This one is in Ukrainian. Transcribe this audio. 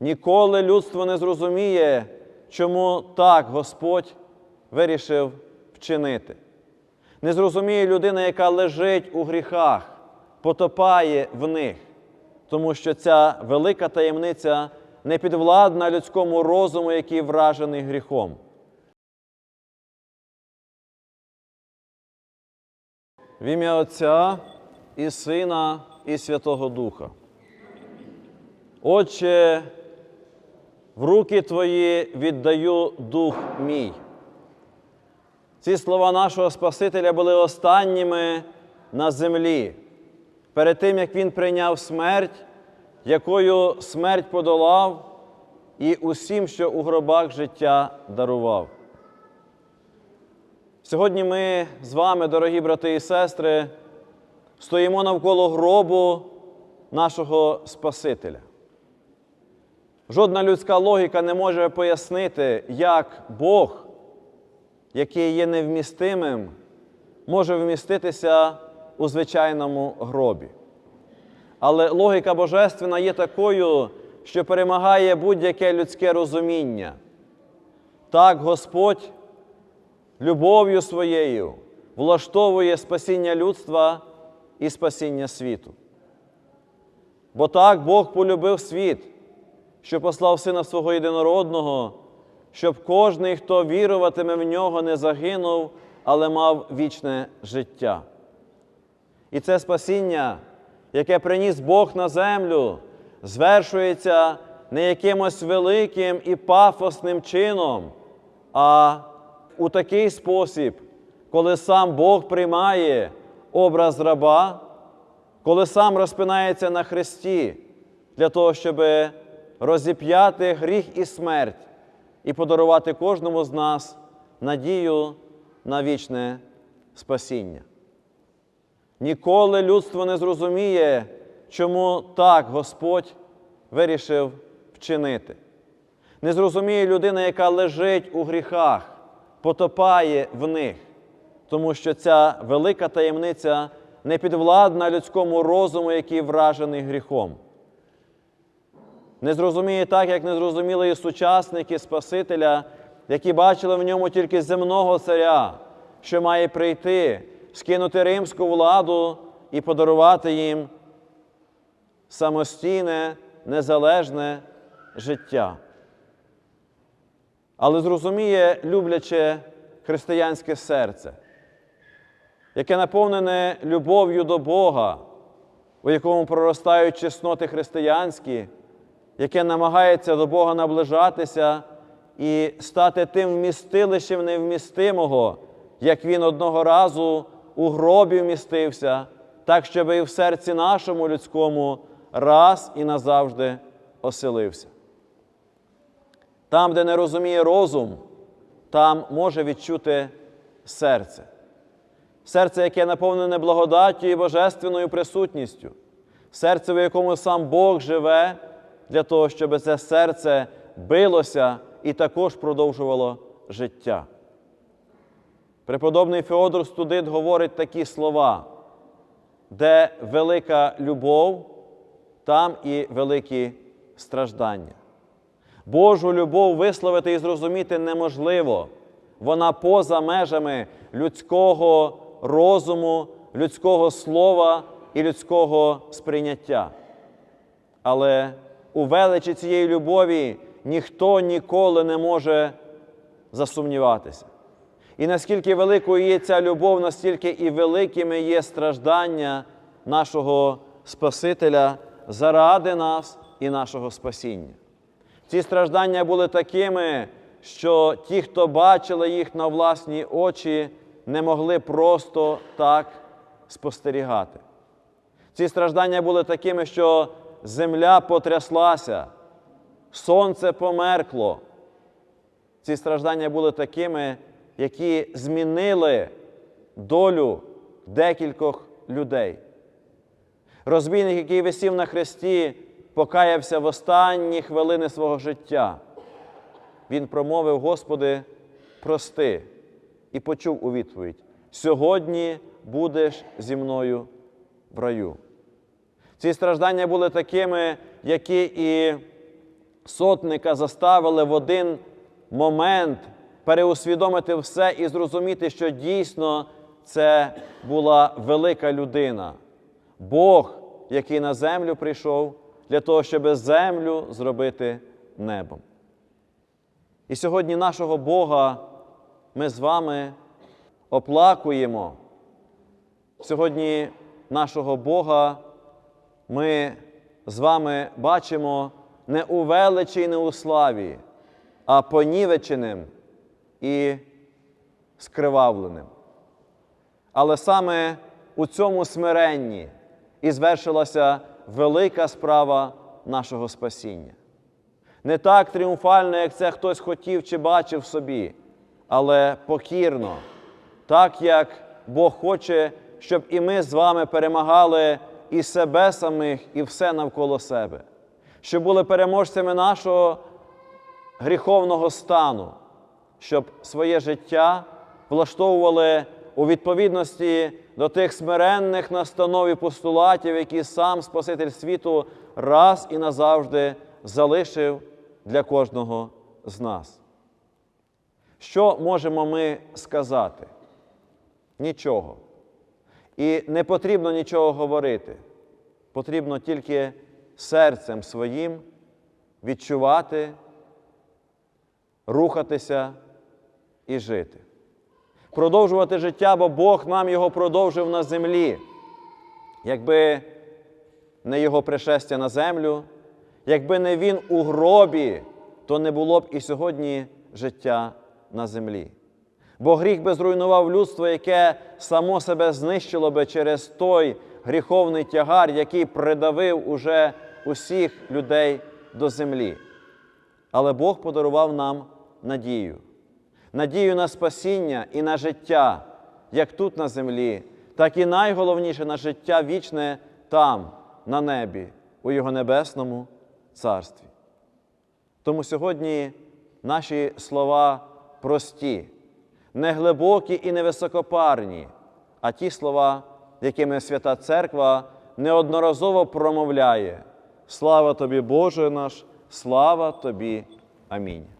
Ніколи людство не зрозуміє, чому так Господь вирішив вчинити. Не зрозуміє людина, яка лежить у гріхах, потопає в них, тому що ця велика таємниця не підвладна людському розуму, який вражений гріхом. В ім'я Отця і Сина, і Святого Духа. Отче, в руки Твої віддаю дух мій. Ці слова нашого Спасителя були останніми на землі, перед тим, як Він прийняв смерть, якою смерть подолав, і усім, що у гробах життя дарував. Сьогодні ми з вами, дорогі брати і сестри, стоїмо навколо гробу нашого Спасителя. Жодна людська логіка не може пояснити, як Бог, який є невмістимим, може вміститися у звичайному гробі. Але логіка божественна є такою, що перемагає будь-яке людське розуміння. Так Господь любов'ю своєю влаштовує спасіння людства і спасіння світу. Бо так Бог полюбив світ, що послав Сина свого єдинородного, щоб кожний, хто віруватиме в нього, не загинув, але мав вічне життя. І це спасіння, яке приніс Бог на землю, звершується не якимось великим і пафосним чином, а у такий спосіб, коли сам Бог приймає образ раба, коли сам розпинається на хресті для того, щоб розіп'яти гріх і смерть і подарувати кожному з нас надію на вічне спасіння. Ніколи людство не зрозуміє, чому так Господь вирішив вчинити. Не зрозуміє людина, яка лежить у гріхах, потопає в них, тому що ця велика таємниця не підвладна людському розуму, який вражений гріхом. Не зрозуміє так, як не зрозуміли і сучасники Спасителя, які бачили в ньому тільки земного царя, що має прийти, скинути римську владу і подарувати їм самостійне, незалежне життя. Але зрозуміє любляче християнське серце, яке наповнене любов'ю до Бога, у якому проростають чесноти християнські, яке намагається до Бога наближатися і стати тим вмістилищем невмістимого, як Він одного разу у гробі вмістився, так, щоб і в серці нашому людському раз і назавжди оселився. Там, де не розуміє розум, там може відчути серце. Серце, яке наповнене благодаттю і божественною присутністю, серце, в якому сам Бог живе, для того, щоб це серце билося і також продовжувало життя. Преподобний Феодор Студит говорить такі слова, де велика любов, там і великі страждання. Божу любов висловити і зрозуміти неможливо. Вона поза межами людського розуму, людського слова і людського сприйняття. Але у величі цієї любові ніхто ніколи не може засумніватися. І наскільки великою є ця любов, настільки і великими є страждання нашого Спасителя заради нас і нашого спасіння. Ці страждання були такими, що ті, хто бачили їх на власні очі, не могли просто так спостерігати. Ці страждання були такими, що земля потряслася, сонце померкло. Ці страждання були такими, які змінили долю декількох людей. Розбійник, який висів на хресті, покаявся в останні хвилини свого життя. Він промовив, Господи, прости, і почув у відповідь: сьогодні будеш зі мною в раю. Ці страждання були такими, які і сотника заставили в один момент переусвідомити все і зрозуміти, що дійсно це була велика людина, Бог, який на землю прийшов для того, щоб землю зробити небом. І сьогодні нашого Бога ми з вами оплакуємо. Сьогодні нашого Бога ми з вами бачимо не у величі і не у славі, а понівеченим і скривавленим. Але саме у цьому смиренні і звершилася велика справа нашого спасіння. Не так тріумфально, як це хтось хотів чи бачив собі, але покірно, так як Бог хоче, щоб і ми з вами перемагали і себе самих, і все навколо себе, щоб були переможцями нашого гріховного стану, щоб своє життя влаштовували у відповідності до тих смиренних настанов і постулатів, які сам Спаситель світу раз і назавжди залишив для кожного з нас. Що можемо ми сказати? Нічого. І не потрібно нічого говорити. Потрібно тільки серцем своїм відчувати, рухатися і жити. Продовжувати життя, бо Бог нам його продовжив на землі. Якби не Його пришестя на землю, якби не Він у гробі, то не було б і сьогодні життя на землі. Бо гріх би зруйнував людство, яке само себе знищило би через той гріховний тягар, який придавив уже усіх людей до землі. Але Бог подарував нам надію. Надію на спасіння і на життя, як тут на землі, так і найголовніше на життя вічне там, на небі, у Його небесному царстві. Тому сьогодні наші слова прості, не глибокі і не високопарні, а ті слова, якими Свята Церква неодноразово промовляє. Слава тобі, Боже наш, слава тобі. Амінь.